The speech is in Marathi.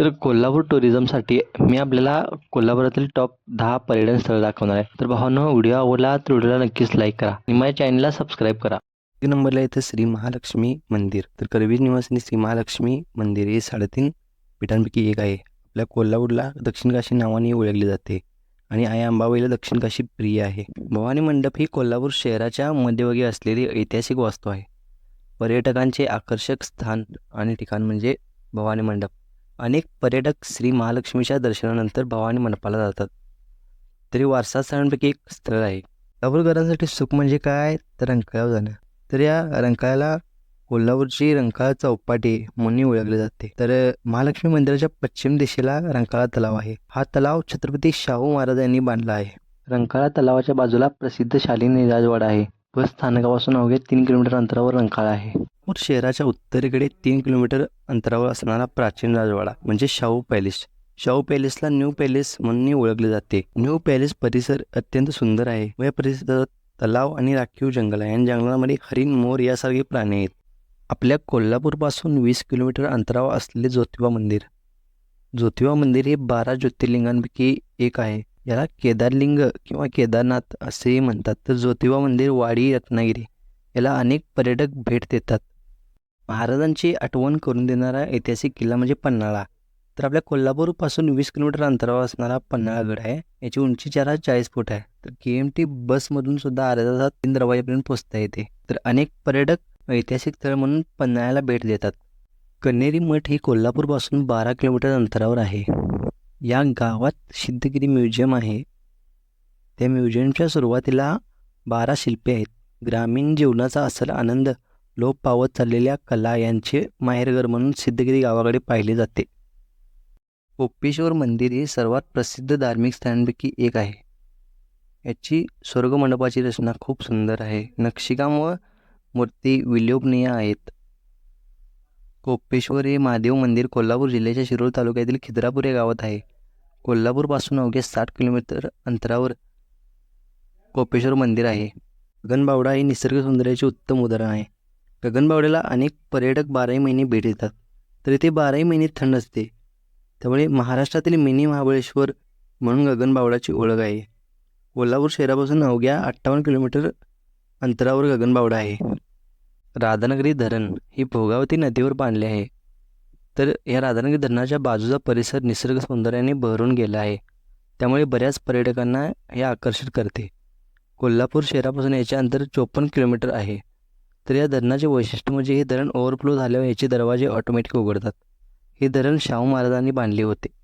तर कोल्हापूर टुरिझमसाठी मी आपल्याला कोल्हापुरातील टॉप दहा पर्यटन स्थळ दाखवणार आहे. तर भावानं व्हिडिओ आवडला तर व्हिडिओला नक्कीच लाईक करा आणि माझ्या चॅनलला सबस्क्राईब करा. एक नंबरला येतं श्री महालक्ष्मी मंदिर. तर करवीर निवासिनी श्री महालक्ष्मी मंदिर हे साडेतीन पीठांपैकी एक आहे. आपल्या कोल्हापूरला दक्षिण काशी नावाने ओळखले जाते आणि आई अंबाबाईला दक्षिण काशी प्रिय आहे. भवानी मंडप ही कोल्हापूर शहराच्या मध्यभागी असलेली ऐतिहासिक वास्तू आहे. पर्यटकांचे आकर्षक स्थान आणि ठिकाण म्हणजे भवानी मंडप. अनेक पर्यटक श्री महालक्ष्मीच्या दर्शनानंतर भावाने मंडपाला जातात. तरी वारसा स्थळांपैकी एक स्थळ आहे. दाभोलकरांसाठी सुख म्हणजे काय? तर रंकाळ्यावर जाणं. तर या रंकाळ्याला कोल्हापूरची रंकाळा चौपाटी म्हणून ओळखले जाते. तर महालक्ष्मी मंदिराच्या पश्चिम दिशेला रंकाळा तलाव आहे. हा तलाव छत्रपती शाहू महाराज यांनी बांधला आहे. रंकाळा तलावाच्या बाजूला प्रसिद्ध शालिनी राजवाडा आहे. बस स्थानकापासून अवघ्या तीन किलोमीटर अंतरावर रंकाळा आहे. कोल्हापूर शहराच्या उत्तरेकडे तीन किलोमीटर अंतरावर असणारा प्राचीन राजवाडा म्हणजे शाहू पॅलेस. शाहू पॅलेसला न्यू पॅलेस म्हणून ओळखले जाते. न्यू पॅलेस परिसर अत्यंत सुंदर आहे व या परिसरात तलाव आणि राखीव जंगल आहे. आणि जंगलामध्ये हरिण मोर यासारखे प्राणी आहेत. आपल्या कोल्हापूरपासून वीस किलोमीटर अंतरावर असलेले ज्योतिबा मंदिर. ज्योतिबा मंदिर हे बारा ज्योतिर्लिंगांपैकी एक आहे. याला केदारलिंग किंवा केदारनाथ असेही म्हणतात. तर ज्योतिबा मंदिर वाडी रत्नागिरी याला अनेक पर्यटक भेट देतात. महाराजांची आठवण करून देणारा ऐतिहासिक किल्ला म्हणजे पन्हाळा. तर आपल्या कोल्हापूरपासून वीस किलोमीटर अंतरावर असणारा पन्हाळागड आहे. याची उंची चार चाळीस फूट आहे. तर के एम टी बसमधून सुद्धा अर्ध्या तासात तीन दरवाजेपर्यंत पोहोचता येते. तर अनेक पर्यटक ऐतिहासिक स्थळ म्हणून पन्हाळ्याला भेट देतात. कन्हेरी मठ ही कोल्हापूरपासून बारा किलोमीटर अंतरावर आहे. या गावात सिद्धगिरी म्युझियम आहे. त्या म्युझियमच्या सुरुवातीला बारा शिल्पे आहेत. ग्रामीण जीवनाचा असल आनंद लोप पावत चाललेल्या कला यांचे माहेरघर म्हणून सिद्धगिरी गावाकडे पाहिले जाते. कोपेश्वर मंदिर हे सर्वात प्रसिद्ध धार्मिक स्थळांपैकी एक आहे. याची स्वर्गमंडपाची रचना खूप सुंदर आहे. नक्षीकाम व मूर्ती विलोभनीय आहेत. कोपेश्वर हे महादेव मंदिर कोल्हापूर जिल्ह्याच्या शिरोळ तालुक्यातील खिद्रापूर या गावात आहे. कोल्हापूरपासून अवघ्या साठ किलोमीटर अंतरावर कोपेश्वर मंदिर आहे. गगनबावडा हे निसर्ग सौंदर्याचे उत्तम उदाहरण आहे. गगनबावड्याला अनेक पर्यटक बाराही महिने भेट देतात. तर इथे बाराही महिने थंड असते. त्यामुळे महाराष्ट्रातील मिनी महाबळेश्वर म्हणून गगनबावड्याची ओळख आहे. कोल्हापूर शहरापासून अवघ्या अठ्ठावन्न किलोमीटर अंतरावर गगनबावडा आहे. राधानगरी धरण ही भोगावती नदीवर बांधले आहे. तर या राधानगरी धरणाच्या बाजूचा परिसर निसर्ग सौंदर्याने बहरून गेला आहे. त्यामुळे बऱ्याच पर्यटकांना हे आकर्षित करते. कोल्हापूर शहरापासून याचे अंतर चोपन्न किलोमीटर आहे. तर या धरणाचे वैशिष्ट्य म्हणजे हे धरण ओव्हरफ्लो झाल्यावर याचे दरवाजे ऑटोमॅटिक उघडतात. हे धरण शाहू महाराजांनी बांधले होते.